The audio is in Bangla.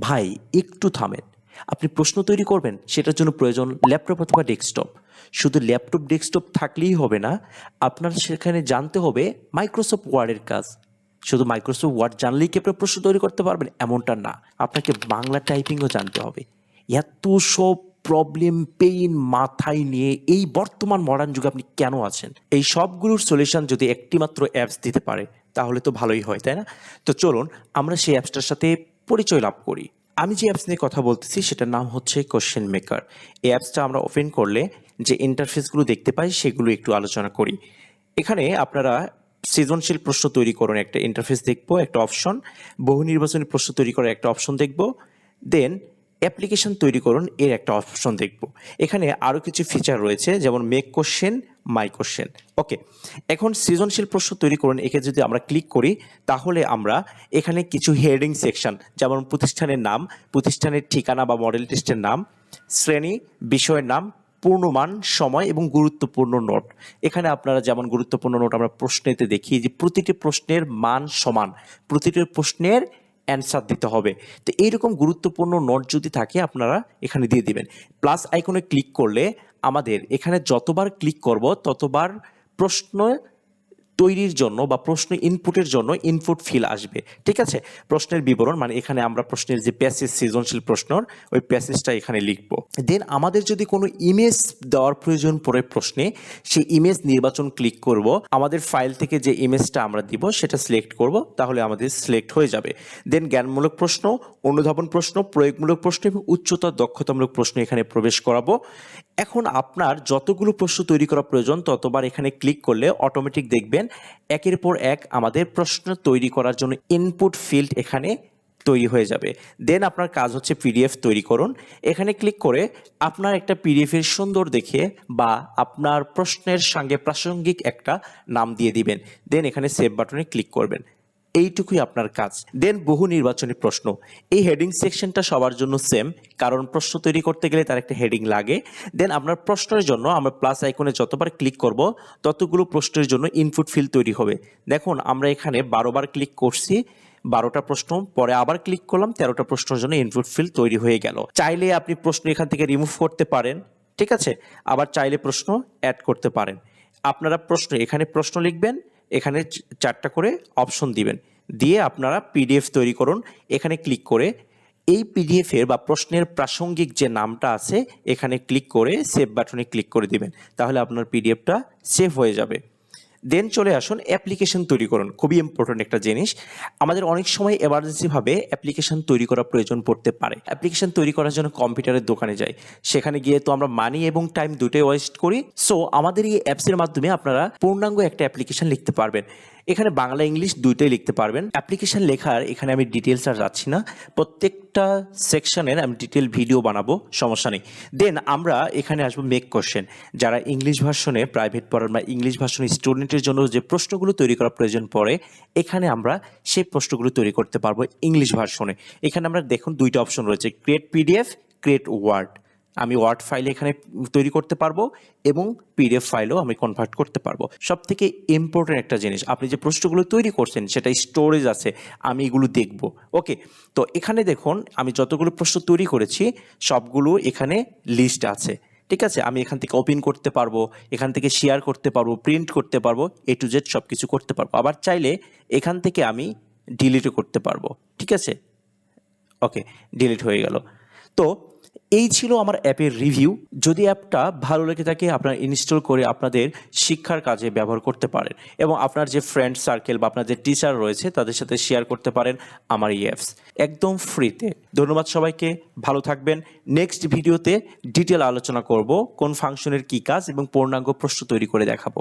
ভাই, একটু থামেন। আপনি প্রশ্ন তৈরি করবেন, সেটার জন্য প্রয়োজন ল্যাপটপ অথবা ডেস্কটপ। শুধু ল্যাপটপ, ডেস্কটপ থাকলেই হবে না, আপনার সেখানে জানতে হবে মাইক্রোসফট ওয়ার্ডের কাজ। শুধু মাইক্রোসফট ওয়ার্ড জানলেই কি আপনি প্রশ্ন তৈরি করতে পারবেন? এমনটা না। আপনাকে বাংলা টাইপিংও জানতে হবে। এত সব প্রবলেম পেইন মাথায় নিয়ে এই বর্তমান মডার্ন যুগে আপনি কেন আছেন? এই সবগুলোর সলিউশন যদি একটিমাত্র অ্যাপস দিতে পারে, তাহলে তো ভালোই হয়, তাই না? তো চলুন, আমরা সেই অ্যাপসটার সাথে পরিচয় লাভ করি। আমি যে অ্যাপস নিয়ে কথা বলতেছি সেটার নাম হচ্ছে কোশ্চেন মেকার এই অ্যাপসটা আমরা ওপেন করলে যে ইন্টারফেসগুলো দেখতে পাই সেগুলো একটু আলোচনা করি। এখানে আপনারা সৃজনশীল প্রশ্ন তৈরি করুন একটা ইন্টারফেস দেখব, একটা অপশন বহু নির্বাচনী প্রশ্ন তৈরি করার একটা অপশন দেখব। দেন অ্যাপ্লিকেশন তৈরি করুন, এর একটা অপশন দেখব। এখানে আরও কিছু ফিচার রয়েছে, যেমন make question my question okay এখন সৃজনশীল প্রশ্ন তৈরি করুন, একে যদি আমরা ক্লিক করি, তাহলে আমরা এখানে কিছু হেডিং সেকশন যেমন প্রতিষ্ঠানের নাম, প্রতিষ্ঠানের ঠিকানা বা মডেল টেস্টের নাম, শ্রেণি, বিষয়ের নাম, পূর্ণমান, সময় এবং গুরুত্বপূর্ণ নোট। এখানে আপনারা যেমন গুরুত্বপূর্ণ নোট আমরা প্রশ্নেতে দেখি, যে প্রতিটি প্রশ্নের মান সমান, প্রতিটি প্রশ্নের অ্যান্সার দিতে হবে। তো এইরকম গুরুত্বপূর্ণ নোট যদি থাকে, আপনারা এখানে দিয়ে দিবেন। প্লাস আইকনে ক্লিক করলে আমাদের এখানে যতবার ক্লিক করব, ততবার প্রশ্ন তৈরির জন্য বা প্রশ্ন ইনপুটের জন্য ইনপুট ফিল আসবে। ঠিক আছে? প্রশ্নের বিবরণ মানে এখানে আমরা প্রশ্নের যে প্যাসেজ সৃজনশীল প্রশ্নর, ওই প্যাসেজটা এখানে লিখব। দেন আমাদের যদি কোনো ইমেজ দেওয়ার প্রয়োজন পড়ে প্রশ্নে, সেই ইমেজ নির্বাচন ক্লিক করব। আমাদের ফাইল থেকে যে ইমেজটা আমরা দিব, সেটা সিলেক্ট করব, তাহলে আমাদের সিলেক্ট হয়ে যাবে। দেন জ্ঞানমূলক প্রশ্ন, অনুধাবন প্রশ্ন, প্রয়োগমূলক প্রশ্ন এবং উচ্চতর দক্ষতামূলক প্রশ্ন এখানে প্রবেশ করাবো। এখন আপনার যতগুলো প্রশ্ন তৈরি করা প্রয়োজন, ততবার এখানে ক্লিক করলে অটোমেটিক দেখবেন একের পর এক আমাদের প্রশ্ন তৈরি করার জন্য ইনপুট ফিল্ড এখানে তৈরি হয়ে যাবে। দেন আপনার কাজ হচ্ছে পিডিএফ তৈরি করুন। এখানে ক্লিক করে আপনার একটা পিডিএফের সুন্দর দেখে বা আপনার প্রশ্নের সঙ্গে প্রাসঙ্গিক একটা নাম দিয়ে দিবেন। দেন এখানে সেভ বাটনে ক্লিক করবেন। এইটুকুই আপনার কাজ। দেন বহু নির্বাচনী প্রশ্ন। এই হেডিং সেকশনটা সবার জন্য সেম কারণ প্রশ্ন তৈরি করতে গেলে তার একটা হেডিং লাগে। দেন আপনার প্রশ্নের জন্য আমরা প্লাস আইকনে যতবার ক্লিক করব, ততগুলো প্রশ্নের জন্য ইনপুট ফিল তৈরি হবে। দেখুন, আমরা এখানে বারোবার ক্লিক করছি, বারোটা প্রশ্ন, পরে আবার ক্লিক করলাম, তেরোটা প্রশ্নের জন্য ইনপুট ফিল তৈরি হয়ে গেল। চাইলে আপনি প্রশ্ন এখান থেকে রিমুভ করতে পারেন, ঠিক আছে? আবার চাইলে প্রশ্ন অ্যাড করতে পারেন। আপনারা প্রশ্ন, এখানে প্রশ্ন লিখবেন এখানে চারটা করে অপশন দিবেন। দিয়ে আপনারা পিডিএফ তৈরি করুন। এখানে ক্লিক করে এই পিডিএফের বা প্রশ্নের প্রাসঙ্গিক যে নামটা আছে, এখানে ক্লিক করে সেভ বাটনে ক্লিক করে দিবেন। তাহলে আপনার পিডিএফটা সেভ হয়ে যাবে। দেন চলে আসুন অ্যাপ্লিকেশন তৈরি করুন। খুবই ইম্পর্টেন্ট একটা জিনিস। আমাদের অনেক সময় এমার্জেন্সিভাবে অ্যাপ্লিকেশন তৈরি করা প্রয়োজন পড়তে পারে। অ্যাপ্লিকেশন তৈরি করার জন্য কম্পিউটারের দোকানে যাই। সেখানে গিয়ে তো আমরা মানি এবং টাইম দুটোই ওয়েস্ট করি। সো আমাদের এই অ্যাপসের মাধ্যমে আপনারা পূর্ণাঙ্গ একটা অ্যাপ্লিকেশন লিখতে পারবেন। এখানে বাংলা ইংলিশ দুইটাই লিখতে পারবেন। অ্যাপ্লিকেশন লেখার এখানে আমি ডিটেলস আর যাচ্ছি না। প্রত্যেকটা সেকশনের আমি ডিটেল ভিডিও বানাবো, সমস্যা নেই। দেন আমরা এখানে আসব মেক কোশ্চেন যারা ইংলিশ ভার্সনে প্রাইভেট পড়ার বা ইংলিশ ভার্সন স্টুডেন্টের জন্য যে প্রশ্নগুলো তৈরি করা প্রয়োজন পড়ে, এখানে আমরা সেই প্রশ্নগুলো তৈরি করতে পারব ইংলিশ ভার্সনে। এখানে আমরা দেখুন দুইটা অপশন রয়েছে ক্রিয়েট পিডিএফ ক্রিয়েট ওয়ার্ড আমি ওয়ার্ড ফাইল এখানে তৈরি করতে পারব এবং পিডিএফ ফাইলও আমি কনভার্ট করতে পারব। সব থেকে ইম্পর্টেন্ট একটা জিনিস, আপনি যে প্রশ্নগুলো তৈরি করছেন সেটা স্টোরেজ আছে, আমি এগুলো দেখব। ওকে তো এখানে দেখুন, আমি যতগুলো প্রশ্ন তৈরি করেছি, সবগুলো এখানে লিস্ট আছে। ঠিক আছে? আমি এখান থেকে ওপেন করতে পারব, এখান থেকে শেয়ার করতে পারব প্রিন্ট করতে পারব এ টু জেড সব কিছু করতে পারব। আবার চাইলে এখান থেকে আমি ডিলিটও করতে পারব। ঠিক আছে? ওকে ডিলিট হয়ে গেল। তো এই ছিল আমার অ্যাপের রিভিউ। যদি অ্যাপটা ভালো লেগে থাকে, আপনারা ইনস্টল করে আপনাদের শিক্ষার কাজে ব্যবহার করতে পারেন এবং আপনার যে ফ্রেন্ড সার্কেল বা আপনার যে টিচার রয়েছে, তাদের সাথে শেয়ার করতে পারেন আমার এই অ্যাপস একদম ফ্রিতে ধন্যবাদ সবাইকে। ভালো থাকবেন। নেক্সট ভিডিওতে ডিটেল আলোচনা করব, কোন ফাংশনের কী কাজ এবং পূর্ণাঙ্গ প্রশ্ন তৈরি করে দেখাবো।